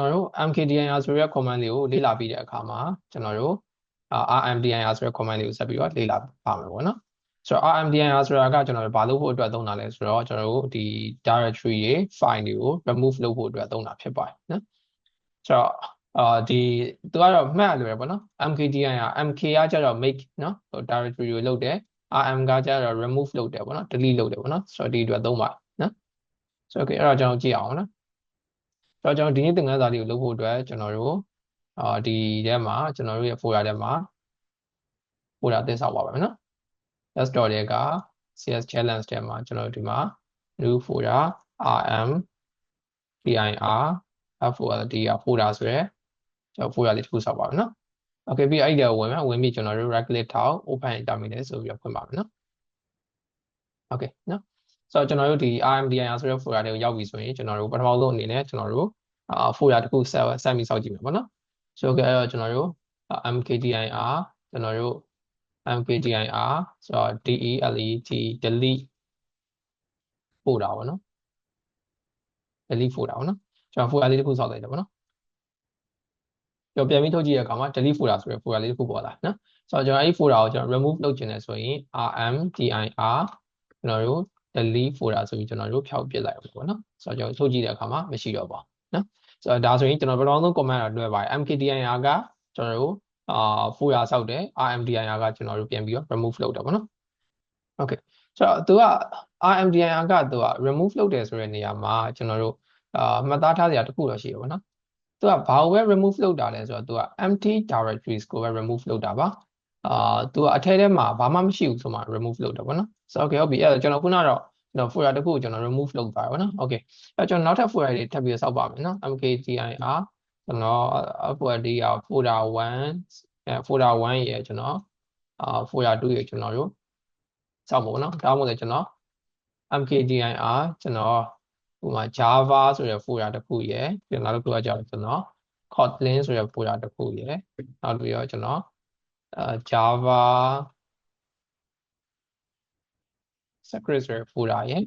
ကျွန်တော်တို့ mkdir ဆိုတဲ့ command လေးကိုလေ့လာပြီးတဲ့အခါမှာကျွန်တော်တို့ rmdir ဆိုတဲ့ command လေးကိုဆက်ပြီးတော့လေ့လာပါမယ်ပေါ့နော်ဆိုတော့ rmdir ဆိုတာကကျွန်တော်တို့ဘာလုပ်ဖို့အတွက်သုံးတာလဲဆိုတော့ကျွန်တော်တို့ဒီ directory တွေ file တွေကို remove လုပ်ဖို့အတွက်သုံးတာဖြစ်ပါတယ်နော်ဆိုတော့အာဒီသူကတော့မှတ်လို့ရပေါ့နော် mkdir က mk ကကျတော့ make နော် directory ကိုလုပ်တယ် rm ကကျတော့ remove လုပ်တယ်ပေါ့နော် delete လုပ်တယ်ပေါ့နော်ဆိုတော့ဒီအတွက်သုံးပါနော်ဆိုတော့ okay အဲ့တော့ကျွန်တော်ကြည့်အောင်နော်ဆို တော့ကျွန်တော်ဒီနေ့သင်ခန်းစာလေးကိုလုပ်ဖို့အတွက်ကျွန်တော်တို့အာဒီထဲမှာကျွန်တော်တို့ရဲ့ folder ထဲမှာ folder သင်ဆောင်ပါပါမယ်နော် desktop တွေက CS challenge ထဲမှာကျွန်တော်တို့ဒီမှာ new folder rm dir folder ဒီ folder ဆိုရယ်ကျွန်တော် folder လေးတစ်ခုဆောက်ပါမယ်နော် okay ပြီးအဲ့ဒီဝင်မယ်ဝင်ပြီးကျွန်တော်တို့ right click ထောက် open terminal ဆိုပြီးတော့ဖွင့်ပါမယ်နော် okay နော် ဆိုတော့ကျွန်တော်တို့ဒီ RMDIR ဆိုတဲ့ folder တွေကိုရောက်ပြီဆိုရင်ကျွန်တော်တို့ပထမဆုံးအနေနဲ့ကျွန်တော်တို့အာ folder တစ်ခုဆက်ဆက်ပြီးစောင့်ကြည့်မယ်ပေါ့နော်ဆိုတော့အဲ့တော့ကျွန်တော်တို့ mkdir ကျွန်တော်တို့ mkdir ဆိုတော့ delete delete folder ပေါ့နော် delete folder ပေါ့နော်ကျွန်တော် folder လေးတစ်ခုစောင့်လိုက်တယ်ပေါ့နော်ကျွန်တော်ပြန်ပြီးထုတ်ကြည့်တဲ့အခါမှာ delete folder ဆိုတဲ့ folder လေးတစ်ခုပေါ်လာနော်ဆိုတော့ကျွန်တော်အဲ့ဒီ folder ကိုကျွန်တော် remove လုပ်ချင်တယ်ဆိုရင် rmdir ကျွန်တော်တို့ delete folder ဆိုပြီးကျွန်တော်တို့ဖြောက်ပစ်လိုက်အောင်ပေါ့နော်ဆိုတော့ကျွန်တော်ထုတ်ကြည့်တဲ့အခါမှာမရှိတော့ပါဘူးနော်ဆိုတော့ဒါဆိုရင်ကျွန်တော်ပထမဆုံး comment တော့လွှဲပါတယ် mkdir ကကျွန်တော်တို့အာ folder ဆောက်တယ် rmdir ကကျွန်တော်တို့ပြန်ပြီးတော့ remove လုပ်တယ်ပေါ့နော် okay ဆိုတော့သူက rmdir ကသူက remove လုပ်တယ်ဆိုတဲ့နေရာမှာကျွန်တော်တို့အာမှတ်သားထားစရာတစ်ခုတော့ရှိရပါတော့သူကဘာကိုပဲ remove လုပ်တာလဲဆိုတော့သူက empty directories ကိုပဲ remove လုပ်တာပါအာသူကအထဲထဲမှာဘာမှမရှိဘူးဆိုမှ remove လုပ်တယ်ပေါ့နော် ဆိုတော့ okay ဟုတ်ပြီအဲ့တော့ကျွန်တော်ခုနတော့ကျွန်တော် folder တစ်ခုကိုကျွန်တော် remove လုပ်သွားပါဘောနော် okay အဲ့ကျွန်တော်နောက်ထပ် folder တွေထပ်ပြီးဆောက်ပါမယ်နော် mkdir ကျွန်တော် folder ဒီ folder 1အဲ folder 1ရဲ့ကျွန်တော်အာ folder 2ရဲ့ကျွန်တော်တို့ဆောက်ပါဘောနော်ဒါမှမဟုတ်လည်းကျွန်တော် mkdir ကျွန်တော်ဟိုမှာ java ဆိုတဲ့ folder တစ်ခုရဲ့ကျွန်တော်တို့ကကြောက်ကျွန်တော် kotlin ဆိုတဲ့ folder တစ်ခုရဲ့နောက်ပြီးတော့ကျွန်တော်အာ java script ဆိုတဲ့ folder ရဲ့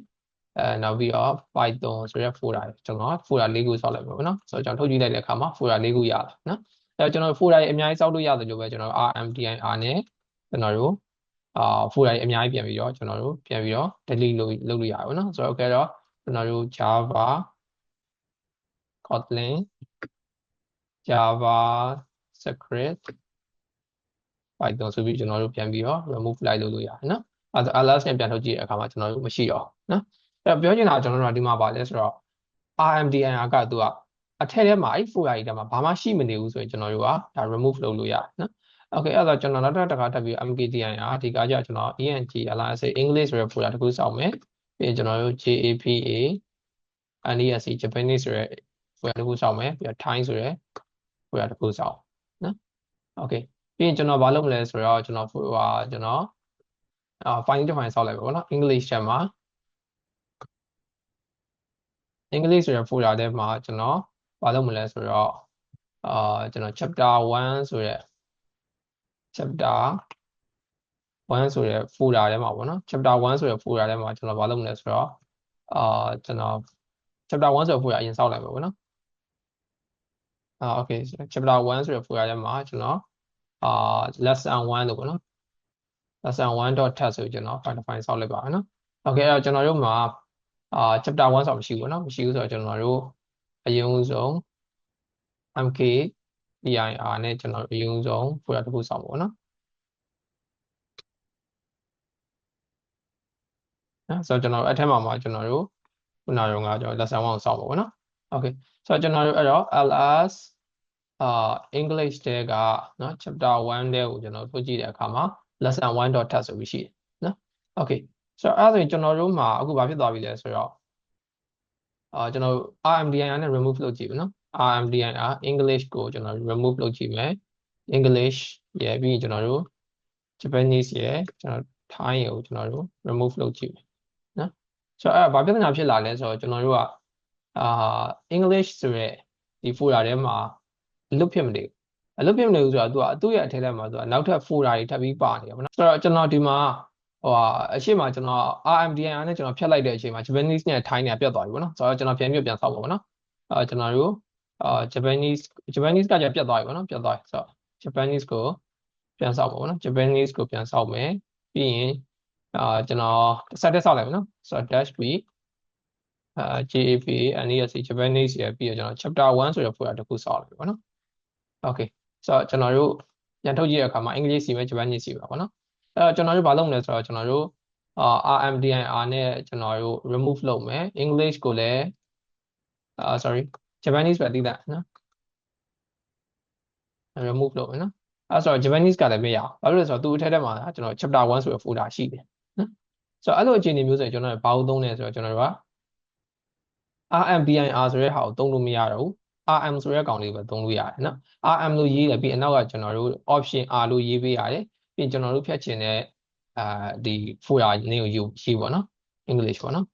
အဲနောက်ပြီးတော့ python ဆိုတဲ့ folder ကျွန်တော် folder ၄ခုဆောက်လိုက်ပါမယ်နော်ဆိုတော့ကျွန်တော်ထုတ်ကြည့်လိုက်တဲ့အခါမှာ folder ၄ခုရလာနော်အဲကျွန်တော် folder တွေအများကြီးဆောက်လို့ရတယ်လို့ပဲကျွန်တော် rmdir နဲ့ကျွန်တော်တို့အာ folder တွေအများကြီးပြန်ပြီးတော့ကျွန်တော်တို့ပြန်ပြီးတော့ delete လုပ်လုပ်လို့ရပါဘူးနော်ဆိုတော့ okay တော့ကျွန်တော်တို့ java kotlin java script python ဆိုပြီးကျွန်တော်တို့ပြန်ပြီးတော့ remove လိုက်လုပ်လို့ရတယ်နော် အဲဒါ ls နဲ့ပြန်ထုတ်ကြည့်တဲ့အခါမှာကျွန်တော်တို့မရှိတော့နော်အဲ့ပြောချင်တာကျွန်တော်တို့ကဒီမှာပါလဲဆိုတော့ rmdir ကသူကအထက်ထဲမှာအဲ့ folder ကြီးထဲမှာဘာမှရှိမနေဘူးဆိုရင်ကျွန်တော်တို့ကဒါ remove လုပ်လို့ရတယ်နော် okay အဲ့တော့ကျွန်တော်နောက်တစ်ခါတက်ပြီး mkdir ဒီကကြကျွန်တော် eng ls english ဆိုတဲ့ folder တစ်ခုစောင့်မယ်ပြီးရင်ကျွန်တော်တို့ japa NESC Japanese ဆိုတဲ့ folder တစ်ခုစောင့်မယ်ပြီးတော့ Thai ဆိုတဲ့ folder တစ်ခုစောင့်နော် okay ပြီးရင်ကျွန်တော်ဘာလုပ်မလဲဆိုတော့ကျွန်တော်ဟိုဟာကျွန်တော် အာ file တစ် file ဆောက်လိုက်ပါဘောနော် English ချက်မှာ English ဆိုတဲ့ folder ထဲမှာကျွန်တော်ဘာလုပ်မလဲဆိုတော့အာကျွန်တော် chapter 1ဆိုတဲ့ chapter 1ဆိုတဲ့ folder ထဲမှာပေါ့နော် chapter 1ဆိုတဲ့ folder ထဲမှာကျွန်တော်ဘာလုပ်မလဲဆိုတော့အာကျွန်တော် chapter 1ဆိုတဲ့ folder အရင်စောက်လိုက်ပါပေါ့နော်အာ okay chapter 1ဆိုတဲ့ folder ထဲမှာကျွန်တော်အာ lesson 1လို့ပေါ့နော် lesson 1.test ဆိုကျွန်တော် file file ဆောက်လိုက်ပါမယ်နော် okay အဲ့တော့ကျွန်တော်တို့မှာအာ chapter 1ဆိုမရှိဘူးเนาะမရှိဘူးဆိုတော့ကျွန်တော်တို့အရင်ဆုံး mk dir နဲ့ကျွန်တော်အရင်ဆုံး folder တစ်ခုစောင့်ပါဘောเนาะနော်ဆိုတော့ကျွန်တော်အဲ့ထက်မှာမှာကျွန်တော်တို့ခုနကတော့ငါကျွန်တော် lesson 1ကိုစောင့်ပါဘောเนาะ okay ဆိုတော့ကျွန်တော်တို့အဲ့တော့ ls အာ english တဲကเนาะ chapter 1တဲကိုကျွန်တော်ထုတ်ကြည့်တဲ့အခါမှာ lesson 1.test ဆိုပြီးရှိတယ်နော် okay ဆိုတော့အဲ့ဒါဆိုရင်ကျွန်တော်တို့မှာအခုဘာဖြစ်သွားပြီလဲဆိုတော့အာကျွန်တော် RMDIR နဲ့ remove လုပ်ကြည့်ပြီနော် RMDIR English ကိုကျွန်တော် remove လုပ်ကြည့်မယ် English ရယ်ပြီးရင်ကျွန်တော်တို့ Japanese ရယ်ကျွန်တော် Thai ကိုကျွန်တော်တို့ remove လုပ်ကြည့်မယ်နော်ဆိုတော့အဲ့ဘာပြဿနာဖြစ်လာလဲဆိုတော့ကျွန်တော်တို့ကအာ English ဆိုရဲဒီ folder ထဲမှာအလုပ်ဖြစ်မနေဘူး အလုပ်ဖြစ်မနေဘူးဆိုတော့သူကသူ့ရဲ့အထက်ထဲမှာသူကနောက်ထပ် folder တွေထပ်ပြီးပါနေတယ်ဗောနော်ဆိုတော့ကျွန်တော်ဒီမှာဟိုဟာအရှိမကျွန်တော် RMDIR နဲ့ကျွန်တော်ဖြတ်လိုက်တဲ့အချိန်မှာ Japanese နဲ့ Thai နဲ့ပြတ်သွားပြီဗောနော်ဆိုတော့ကျွန်တော်ပြန်ပြပြန်ဆောက်ပါဗောနော်အဲကျွန်တော်တို့အာ Japanese Japanese ကကြပြတ်သွားပြီပေါ့နော်ပြတ်သွားပြီဆိုတော့ Japanese ကိုပြန်ဆောက်ပါပေါ့နော် Japanese ကိုပြန်ဆောက်မယ်ပြီးရင်အာကျွန်တော်ဆက်တက်ဆောက်လိုက်မယ်နော်ဆိုတော့ dash b အာ JAP NESC Japanese ရပြီးတော့ကျွန်တော် chapter 1ဆိုတဲ့ folder တစ်ခုဆောက်လိုက်ပြီပေါ့နော် Okay ဆိုတော့ကျွန်တော်တို့ပြန်ထုတ်ကြည့်တဲ့အခါမှာ English စီပဲ Japanese စီပဲပေါ့နော်အဲတော့ကျွန်တော်တို့ဘာလုပ်မလဲဆိုတော့ကျွန်တော်တို့အာ RMDIR နဲ့ကျွန်တော်တို့ remove လုပ်မယ် English ကိုလည်းအာ sorry Japanese ပဲသိတာနော် remove လုပ်မယ်နော်အဲဆိုတော့ Japanese ကလည်းမရအောင်ဘာလို့လဲဆိုတော့သူ့အထက်ထဲမှာကျွန်တော် chapter 1ဆိုတဲ့ folder ရှိတယ်နော်ဆိုတော့အဲ့လိုအခြေအနေမျိုးဆိုရင်ကျွန်တော်တို့ဘာလို့သုံးလဲဆိုတော့ကျွန်တော်တို့က RMBIR ဆိုတဲ့ဟာကိုသုံးလို့မရတော့ဘူး RM ဆိုတဲ့ကောင်လေးပဲသုံးလို့ရတယ်နော် RM လို့ရေးတယ်ပြီးအနောက်ကကျွန်တော်တို့ option R လို့ရေးပေးရတယ်ပြီးကျွန်တော်တို့ဖြတ်ချင်တဲ့အာဒီ folder နေကိုယူရေးပေါ့နော် English ပေါ့နော်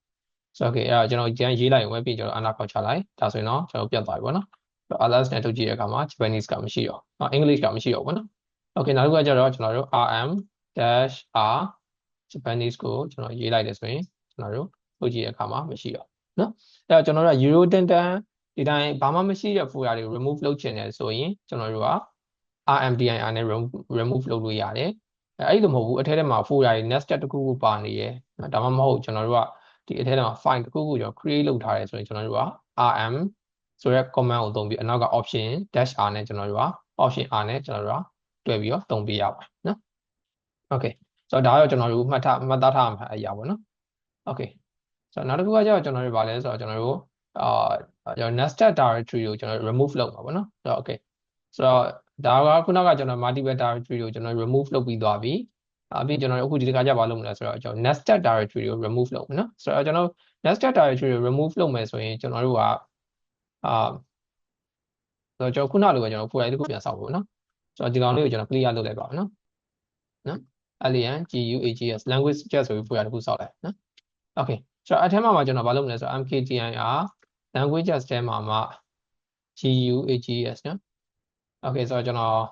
ဆိုတော့ okay အဲ့ဒါကျွန်တော်ကျန်ရေးလိုက်ရင်ပဲပြီးကျွန်တော် ana ခေါက်ချလိုက်ဒါဆိုရင်တော့ကျွန်တော်ပြတ်သွားပြီပေါ့နော် others နဲ့ထုတ်ကြည့်တဲ့အခါမှာ Japanese ကမရှိတော့နော် English ကမရှိတော့ဘူးနော် okay နောက်တစ်ခုကကျတော့ကျွန်တော်တို့ RM dash R Japanese ကိုကျွန်တော်ရေးလိုက်တယ်ဆိုရင်ကျွန်တော်တို့ထုတ်ကြည့်တဲ့အခါမှာမရှိတော့နော်အဲ့တော့ကျွန်တော်တို့က euro တန်တန် ဒီတိုင်းဘာမှမရှိတဲ့ folder တွေ remove လုပ်ချင်တယ်ဆိုရင်ကျွန်တော်တို့က RMDIR နဲ့ remove လုပ်လို့ရတယ်အဲ့ဒီလိုမဟုတ်ဘူးအထက်ထဲမှာ folder တွေ nested တစ်ခုခုပါနေရယ်ဒါမှမဟုတ်ကျွန်တော်တို့ကဒီအထက်ထဲမှာ file တစ်ခုခုကျွန်တော် create လုပ်ထားတယ်ဆိုရင်ကျွန်တော်တို့က RM ဆိုရက် command ကိုသုံးပြီးအနောက်က option dash r နဲ့ကျွန်တော်တို့က option r နဲ့ကျွန်တော်တို့ကတွဲပြီးတော့သုံးပေးရပါတယ်နော် okay ဆိုတော့ဒါတော့ကျွန်တော်တို့မှတ်ထားမှတ်သားထားမှာအရာပေါ့နော် okay ဆိုတော့နောက်တစ်ခုကကျတော့ကျွန်တော်တို့ဗာလဲဆိုတော့ကျွန်တော်တို့အာ ကျွန်တော် nested directory ကိုကျွန်တော် remove လုပ်မှာပေါ့နော်ဆိုတော့ okay ဆိုတော့ဒါကခုနကကျွန်တော် multiple directory ကိုကျွန်တော် remove လုပ်ပြီးသွားပြီအပြီးကျွန်တော်အခုဒီတစ်ခါကျဘာလုပ်မလဲဆိုတော့ကျွန်တော် nested directory ကို remove လုပ်မယ်နော်ဆိုတော့ကျွန်တော် nested directory ကို remove လုပ်မယ်ဆိုရင်ကျွန်တော်တို့ကအာဆိုတော့ကျွန်တော်ခုနလိုပဲကျွန်တော် folder တစ်ခုပြန်ဆောက်ဖို့နော်ဆိုတော့ဒီကောင်လေးကိုကျွန်တော် clear လုပ်လိုက်ပါမယ်နော်နော် alien guags language jet ဆိုပြီး folder တစ်ခုဆောက်လိုက်နော် okay ဆိုတော့အထက်မှာမှာကျွန်တော်ဘာလုပ်မလဲဆိုတော့ mkdir languages ထဲမှာမှာ guags နော် okay ဆိုတော့ကျွန်တော်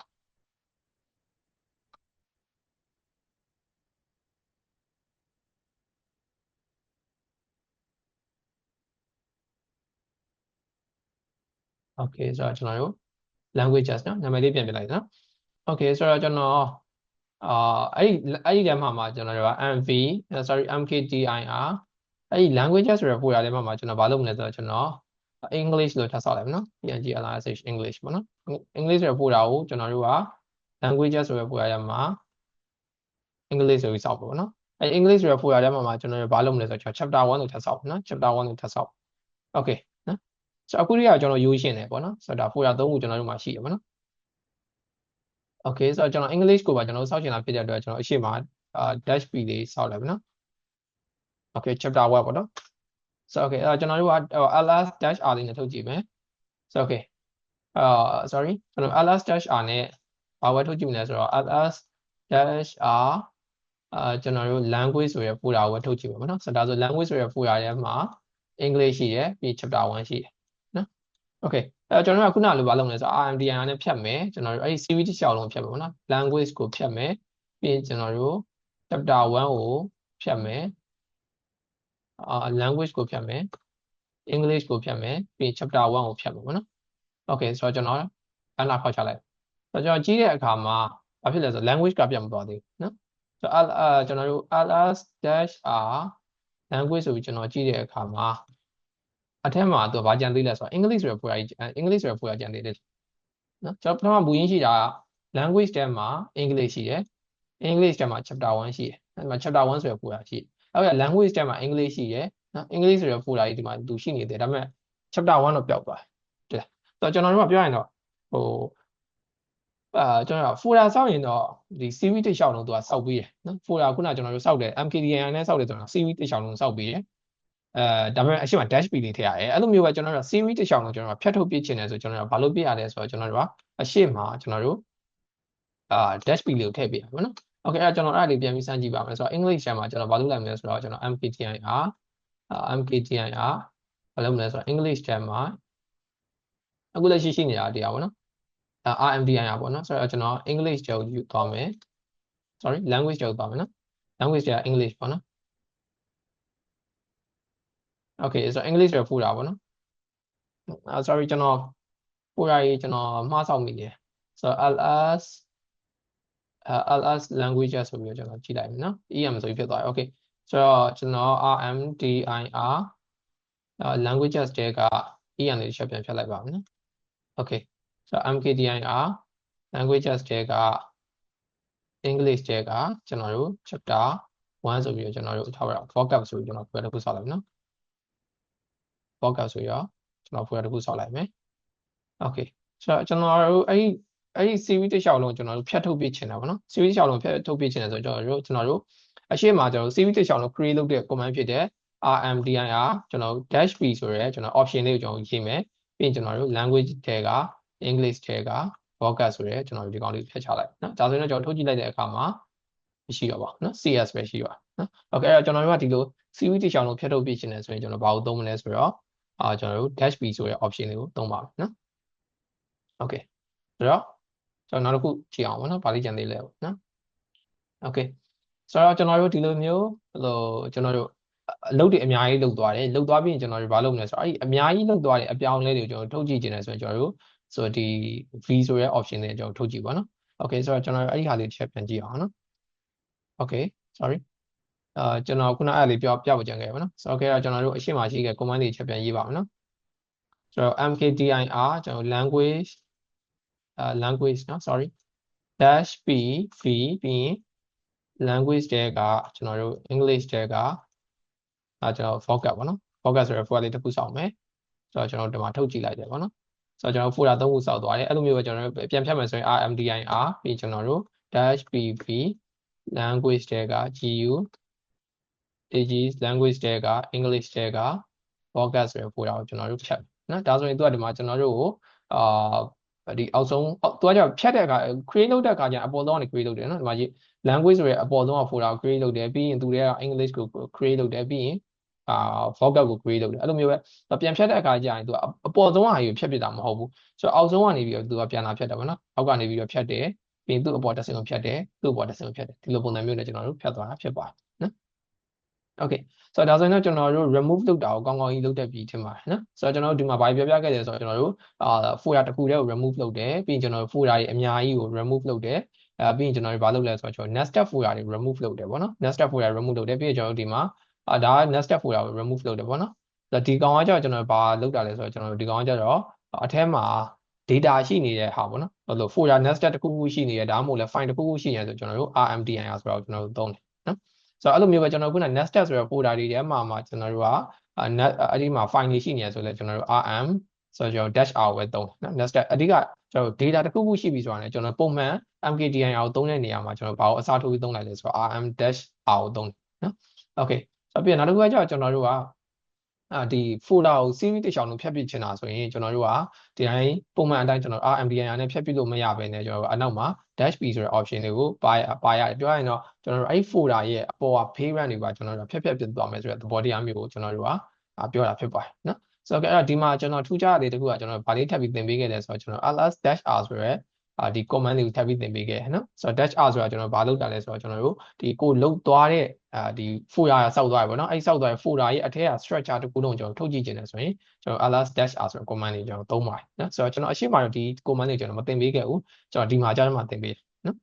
okay ဆိုတော့ကျွန်တော်တို့ languages နော်နာမည်လေးပြန်ပြလိုက်နော် okay ဆိုတော့ကျွန်တော်အာအဲ့ဒီအဲ့ဒီထဲမှာမှာကျွန်တော်တို့က mv sorry mkdir အဲ့ဒီ languages ဆိုတဲ့ folder ထဲမှာမှာကျွန်တော်ဘာလုပ်မလဲဆိုတော့ကျွန်တော် English လို့ထပ်ဆောက်လိုက်မယ်နော် PNG-LISH English ပေါ့နော် English ဆိုတဲ့ folder ကိုကျွန်တော်တို့က languages ဆိုတဲ့ folder ထဲမှာ English ဆိုပြီးဆောက်ပေါ့နော်အဲ့ English ဆိုတဲ့ folder ထဲမှာမှာကျွန်တော်တို့ဘာလုပ်မလဲဆိုတော့ chapter 1လို့ထပ်ဆောက်နော် chapter 1လို့ထပ်ဆောက် okay နော်ဆိုတော့အခုတည်းကကျွန်တော်ရိုးရှင်းတယ်ပေါ့နော်ဆိုတော့ဒါ folder 3ခုကျွန်တော်တို့မှာရှိတယ်ပေါ့နော် okay ဆိုတော့ကျွန်တော် English ကိုပါကျွန်တော်စောက်ချင်တာဖြစ်တဲ့အတွက်ကျွန်တော်အရှိမအာ dash p လေးစောက်လိုက်ပါနော် okay chapter 1ပေါ့နော် so okay အဲ့တော့ကျွန်တော်တို့က ls dash r လေးနဲ့ထုတ်ကြည့်မယ် so okay အာ sorry ကျွန်တော် ls dash r နဲ့ဘာဝဲထုတ်ကြည့်မလဲဆိုတော့ ls dash r အာကျွန်တော်တို့ language ဆိုရယ် folder ကိုထုတ်ကြည့်ပါမယ်နော်ဆိုတော့ဒါဆို language ဆိုရယ် folder ထဲမှာ English ရှိရယ်ပြီး chapter 1ရှိရယ်နော် okay အဲကျွန်တော်တို့ကခုနလိုဘာလုပ်မလဲဆိုတော့ RMDIR နဲ့ဖြတ်မယ်ကျွန်တော်တို့အဲ့ဒီ series တစ်လျှောက်လုံးဖြတ်မယ်ပေါ့နော် language ကိုဖြတ်မယ်ပြီးရင်ကျွန်တော်တို့ chapter 1ကိုဖြတ်မယ်အာ language ကိုဖြတ်မယ် English ကိုဖြတ်မယ်ပြီးရင် chapter 1ကိုဖြတ်မယ်ပေါ့နော် okay ဆိုတော့ကျွန်တော်အနာခေါက်ချလိုက်ဆိုတော့ကျွန်တော်ကြည့်တဲ့အခါမှာဘာဖြစ်လဲဆိုတော့ language ကပြတ်မသွားသေးဘူးနော်ဆိုတော့အာကျွန်တော်တို့ ls-r language ဆိုပြီးကျွန်တော်ကြည့်တဲ့အခါမှာအထက်မှာသူကဘာကြံသေးလဲဆိုတော့ English ဆိုတဲ့ folder ကြီး English ဆိုတဲ့ folder ကြံသေးတယ်နော်ကျွန်တော်ပထမမူရင်းရှိတာက language ထဲမှာ English ရှိတယ် English ထဲမှာ chapter 1ရှိတယ်အဲ့မှာ chapter 1ဆိုတဲ့ folder ရှိတယ် အဲ့ဒါ language ထဲမှာ English ရှိတယ်နော် English ဆိုတဲ့ folder ကြီးဒီမှာသူရှိနေတယ်ဒါပေမဲ့ chapter 1တော့ပျောက်သွားတယ်တဲ့ဆိုတော့ကျွန်တော်တို့ကပြောရင်တော့ဟိုအာကျွန်တော် folder စောက်ရင်တော့ဒီ CV တစ်လျှောက်လုံးသူကစောက်ပေးတယ်နော် folder ခုနကျွန်တော်တို့စောက်တယ် MKDN နဲ့စောက်တယ်ဆိုတော့ CV တစ်လျှောက်လုံးစောက်ပေးတယ်အဲဒါပေမဲ့အရှိမ dash p လေးထည့်ရတယ်အဲ့လိုမျိုးပဲကျွန်တော်တို့ CV တစ်လျှောက်လုံးကျွန်တော်တို့ဖြတ်ထုတ်ပြချင်တယ်ဆိုကျွန်တော်တို့ဘာလို့ပြရလဲဆိုတော့ကျွန်တော်တို့ကအရှိမကျွန်တော်တို့အာ dash p လေးကိုထည့်ပြရမှာနော် okay အဲ့ဒါကျွန်တော်အဲ့ဒါလေးပြန်ပြီးစမ်းကြည့်ပါမယ်ဆိုတော့ English ထဲမှာကျွန်တော်ဘာလုပ်လိုက်မလဲဆိုတော့ကျွန်တော် MKTIR MKTIR ဘာလုပ်မလဲဆိုတော့ English ထဲမှာအခုလက်ရှိရှိနေတာတရားပေါ့နော် RMDIR ပေါ့နော်ဆိုတော့ကျွန်တော် English ကျော်ယူသွားမယ် sorry language ကျော်သွားမယ်နော် language က English ပေါ့နော် okay ဆိုတော့ English ကျော်ဖူတာပေါ့နော်အာ sorry ကျွန်တော် folder ကြီးကျွန်တော်မှားဆောက်မိတယ်ဆိုတော့ ls ls languages ဆိုပြီးတော့ကျွန်တော်ကြည့်လိုက်မယ်နော် em ဆိုပြီးဖြစ်သွားတယ် okay ဆိုတော့ကျွန်တော် rmdir languages တဲက em လေးချက်ပြန်ဖြတ်လိုက်ပါမယ်နော် okay ဆိုတော့ mkdir languages တဲက English တဲကကျွန်တော်တို့ chapter 1ဆိုပြီးတော့ကျွန်တော်တို့ထားရအောင် vocab ဆိုပြီးကျွန်တော်ဖွယ်တစ်ခုဆောက်လိုက်မယ်နော် vocab ဆိုရောကျွန်တော်ဖွယ်တစ်ခုဆောက်လိုက်မယ် okay ဆိုတော့ကျွန်တော်တို့အဲ့ဒီ အဲ့ဒီ series တစ်လျှောက်လုံးကျွန်တော်တို့ဖြတ်ထုတ်ပြချင်တာပေါ့နော် series တစ်လျှောက်လုံးဖြတ်ထုတ်ပြချင်တယ်ဆိုတော့ကျွန်တော်တို့ကျွန်တော်တို့အရှိမကျွန်တော်တို့ series တစ်လျှောက်လုံး create လုပ်တဲ့ command ဖြစ်တဲ့ rmdir ကျွန်တော် dash p ဆိုရဲကျွန်တော် option လေးကိုကျွန်တော်ရေးမယ်ပြီးရင်ကျွန်တော်တို့ language ထဲက english ထဲက vocab ဆိုရဲကျွန်တော်တို့ဒီကောင်လေးဖြတ်ချလိုက်နော်ဒါဆိုရင်တော့ကျွန်တော်ထုတ်ကြည့်လိုက်တဲ့အခါမှာမရှိတော့ပါဘူးနော် cs ပဲရှိပါနော် okay အဲ့တော့ကျွန်တော်တို့ကဒီလို series တစ်လျှောက်လုံးဖြတ်ထုတ်ပြချင်တယ်ဆိုရင်ကျွန်တော်ဘာကိုသုံးမလဲဆိုတော့အာကျွန်တော်တို့ dash p ဆိုတဲ့ option လေးကိုသုံးပါမယ်နော် okay ဆိုတော့ ကျွန်တော်နောက်တစ်ခုကြည့်အောင်ပေါ့နော်ဗာလိကျန်သေးလဲပေါ့နော် okay ဆိုတော့ကျွန်တော်တို့ဒီလိုမျိုးဟိုကျွန်တော်တို့အလုပ်တွေအများကြီးလုပ်သွားတယ်လုပ်သွားပြီးရင်ကျွန်တော်တို့ဘာလုပ်မလဲဆိုတော့အဲ့ဒီအများကြီးလုပ်သွားတဲ့အပြောင်းလဲတွေကိုကျွန်တော်ထုတ်ကြည့်ခြင်းလဲဆိုရင်ကျွန်တော်တို့ဆိုတော့ဒီ V ဆိုရဲ option တွေကျွန်တော်ထုတ်ကြည့်ပါနော် okay ဆိုတော့ကျွန်တော်အဲ့ဒီဟာလေးတစ်ချက်ပြန်ကြည့်အောင်နော် okay sorry အာကျွန်တော်ခုနအဲ့လေးပြောပြဖို့ကြံခဲ့ပါနော်ဆိုတော့ okay ကျွန်တော်တို့အရှင်းမရှိခဲ့ command တွေချက်ပြန်ရေးပါမယ်နော်ဆိုတော့ mkdir ကျွန်တော် language အာ language နော် sorry dash p v ပြီးရင် language တဲကကျွန်တော်တို့ english တဲကအဲကျွန်တော် vocab ပေါ့နော် vocab ဆိုရယ် folder လေးတစ်ခုစောင့်မယ်ဆိုတော့ကျွန်တော်ဒီမှာထုတ်ကြည့်လိုက်တယ်ပေါ့နော်ဆိုတော့ကျွန်တော် folder သုံးခုစောက်သွားတယ်အဲ့လိုမျိုးပဲကျွန်တော်တို့ပြန်ဖြတ်မယ်ဆိုရင် rmdir ပြီးကျွန်တော်တို့ dash pv language တဲက gu ag language တဲက english တဲက vocab ဆိုရယ် folder ကိုကျွန်တော်တို့ဖြတ်နော်ဒါဆိုရင်သူကဒီမှာကျွန်တော်တို့ကိုအာ ဒီအောက်ဆုံးသူကကြောင့်ဖြတ်တဲ့အခါ create လုပ်တဲ့အခါကျအပေါ်ဆုံးကနေ create လုပ်တယ်နော်ဒီမှာ language ဆိုရဲအပေါ်ဆုံးက folder ကို create လုပ်တယ်ပြီးရင်သူတွေက English ကို create လုပ်တယ်ပြီးရင်အာ vocab ကို create လုပ်တယ်အဲ့လိုမျိုးပဲပြန်ဖြတ်တဲ့အခါကျရင်သူကအပေါ်ဆုံးဟာကြီးဖြတ်ပြတာမဟုတ်ဘူးဆိုတော့အောက်ဆုံးကနေပြီးတော့သူကပြန်လာဖြတ်တယ်ဗောနော်အောက်ကနေပြီးတော့ဖြတ်တယ်ပြီးရင်သူ့အပေါ်တစ်စင်ကိုဖြတ်တယ်သူ့အပေါ်တစ်စင်ကိုဖြတ်တယ်ဒီလိုပုံစံမျိုးနဲ့ကျွန်တော်တို့ဖြတ်သွားတာဖြစ်ပါတယ်နော် okay ဆိုတော့ဒါဆိုရင်တော့ကျွန်တော်တို့ remove လုပ်တာကိုကောင်းကောင်းကြီးလုပ်တတ်ပြီထင်ပါတယ်နော်ဆိုတော့ကျွန်တော်တို့ဒီမှာဘာပြောပြခဲ့တယ်ဆိုတော့ကျွန်တော်တို့အာ folder တစ်ခုတည်းကို remove လုပ်တယ်ပြီးရင်ကျွန်တော်တို့ folder တွေအများကြီးကို remove လုပ်တယ်အဲပြီးရင်ကျွန်တော်တို့ဘာလုပ်လဲဆိုတော့ကျွန်တော် nested folder တွေ remove လုပ်တယ်ပေါ့နော် nested folder remove လုပ်တယ်ပြီးရင်ကျွန်တော်တို့ဒီမှာအာဒါက nested folder ကို remove လုပ်တယ်ပေါ့နော်ဆိုတော့ဒီကောင်ကကျတော့ကျွန်တော်ဘာလုပ်တာလဲဆိုတော့ကျွန်တော်တို့ဒီကောင်ကကျတော့အထဲမှာ data ရှိနေတဲ့ဟာပေါ့နော်ဟိုလို folder nested တစ်ခုခုရှိနေရဒါမှမဟုတ်လဲ file တစ်ခုခုရှိနေဆိုတော့ကျွန်တော်တို့ rmdir ဆိုတော့ကျွန်တော်တို့သုံးတယ်နော် ဆိုတော့အဲ့လိုမျိုးပဲကျွန်တော်ခုန nested ဆိုတဲ့ folder တွေထဲမှာမှာကျွန်တော်တို့ကအဲ့ဒီမှာ file တွေရှိနေရဆိုလဲကျွန်တော်တို့ rm ဆိုတော့ကျွန်တော် dash r ပဲသုံးနော် nested အဓိကကျွန်တော် data တစ်ခုခုရှိပြီဆိုတာနဲ့ကျွန်တော်ပုံမှန် mkdir ကိုသုံးတဲ့နေရာမှာကျွန်တော်ဘာကိုအစားထိုးပြီးသုံးလိုက်လဲဆိုတော့ rm dash r ကိုသုံးတယ်နော် okay ဆိုတော့ပြီးနောက်တစ်ခုကကျတော့ကျွန်တော်တို့က အာဒီ folder ကို series တစ်ချောင်းလုံးဖြတ်ပစ်ချင်တာဆိုရင်ကျွန်တော်တို့ကဒီတိုင်းပုံမှန်အတိုင်းကျွန်တော် RMDIR နဲ့ဖြတ်ပစ်လို့မရဘဲနဲ့ကျွန်တော်တို့အနောက်မှာ dash p ဆိုတဲ့ option တွေကိုပါပါရတယ်ပြောရရင်တော့ကျွန်တော်တို့အဲ့ folder ရဲ့အပေါ်က parent တွေပါကျွန်တော်တို့ဖြတ်ဖြတ်ပစ်သွားမယ်ဆိုတဲ့သဘောတရားမျိုးကိုကျွန်တော်တို့ကပြောတာဖြစ်ပါတယ်နော်ဆိုတော့အဲ့တော့ဒီမှာကျွန်တော်ထူးခြားတဲ့တခုကကျွန်တော်ဗာလေးထပ်ပြီးသင်ပေးခဲ့တယ်ဆိုတော့ကျွန်တော် ls-r ဆိုရဲ အာဒီ command တွေကိုထပ်ပြီးသင်ပေးခဲ့နော်ဆိုတော့ dash r ဆိုတာကျွန်တော်ဘာလုပ်တာလဲဆိုတော့ကျွန်တော်တို့ဒီကိုလုတ်သွားတဲ့အာဒီ folder ဆောက်သွားပြီပေါ့နော်အဲ့ဆောက်သွားတဲ့ folder ရဲ့အထက်က structure တခုလုံးကျွန်တော်ထုတ်ကြည့်ခြင်းတယ်ဆိုရင်ကျွန်တော် ls-r ဆိုတဲ့ command တွေကျွန်တော်သုံးပါတယ်နော်ဆိုတော့ကျွန်တော်အရှိမတော့ဒီ command တွေကျွန်တော်မသင်ပေးခဲ့ဘူးကျွန်တော်ဒီမှာကြားမှာသင်ပေးနော်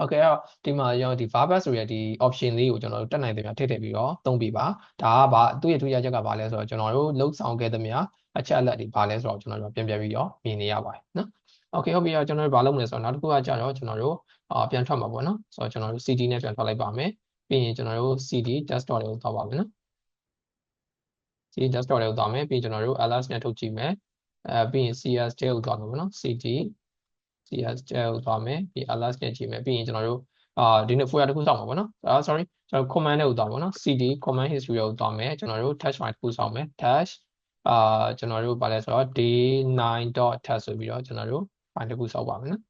okay အဲ့တော့ဒီမှာရောဒီ verbal ဆိုရတဲ့ဒီ option လေးကိုကျွန်တော်တို့တက်နိုင်တယ်များထည့်ထည့်ပြီးတော့သုံးပြပါဒါကဘာသူ့ရဲ့ထူးခြားချက်ကဘာလဲဆိုတော့ကျွန်တော်တို့လှုပ်ဆောင်ခဲ့သမျှအချက်အလက်တွေဘာလဲဆိုတော့ကျွန်တော်တို့ပြန်ပြန်ပြီးတော့မြင်နေရပါတယ်နော် okay ဟုတ်ပြီတော့ကျွန်တော်တို့ဘာလုပ်မလဲဆိုတော့နောက်တစ်ခုကကြတော့ကျွန်တော်တို့အာပြန်ထွက်မှာပေါ့နော်ဆိုတော့ကျွန်တော်တို့ cd နဲ့ပြန်ထွက်လိုက်ပါမယ်ပြီးရင်ကျွန်တော်တို့ cd desktop တွေကိုသွားပါမယ်နော် cd desktop တွေကိုသွားမယ်ပြီးရင်ကျွန်တော်တို့ ls နဲ့ထုတ်ကြည့်မယ်အဲပြီးရင် cs တဲကိုသွားမယ်ပေါ့နော် cd cs တဲကိုသွားမယ်ပြီး ls နဲ့ကြည့်မယ်ပြီးရင်ကျွန်တော်တို့အာဒီနေ့ folder တစ်ခုစောင့်မှာပေါ့နော်အာ sorry ကျွန်တော် command နဲ့ကိုသွားပါပေါ့နော် cd command history ကိုသွားမယ်ကျွန်တော်တို့ touch file တစ်ခုစောင့်မယ် touch အာကျွန်တော်တို့ဗာလဲဆိုတော့ day9.test ဆိုပြီးတော့ကျွန်တော်တို့ file တစ်ခုစောက်ပါမယ်နော်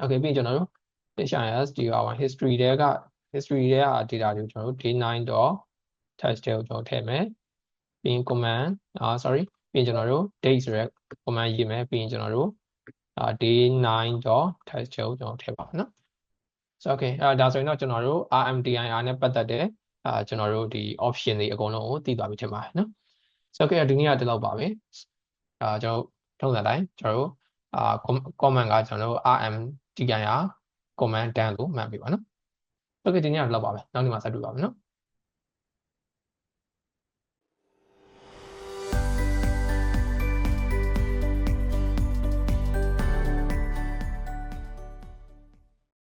okay ပြီးရင်ကျွန်တော်တို့ HIS DR1 history တဲက history တဲက data တွေကိုကျွန်တော်တို့ day9.test တဲကိုကျွန်တော်ထည့်မယ်ပြီးရင် command အာ sorry ပြီးရင်ကျွန်တော်တို့ date ဆိုရဲ command ရေးမယ်ပြီးရင်ကျွန်တော်တို့အာ day9.test တဲကိုကျွန်တော်ထည့်ပါမယ်နော် so okay အဲဒါဆိုရင်တော့ကျွန်တော်တို့ RMDIR နဲ့ပတ်သက်တဲ့အာကျွန်တော်တို့ဒီ option တွေအကုန်လုံးကိုသိသွားပြီထင်ပါတယ်နော် so okay ဒီနေ့ကဒီလောက်ပါပဲအာကျွန်တော်ထုံးစံတိုင်းကျွန်တော်တို့ အာ comment ကကျွန်တော်တို့ rmdir command done လို့မှတ်ပေးပါနော် okay ဒီနေ့ကတော့လောက်ပါပဲနောက်နေ့မှဆက်တွေ့ပါမယ်နော်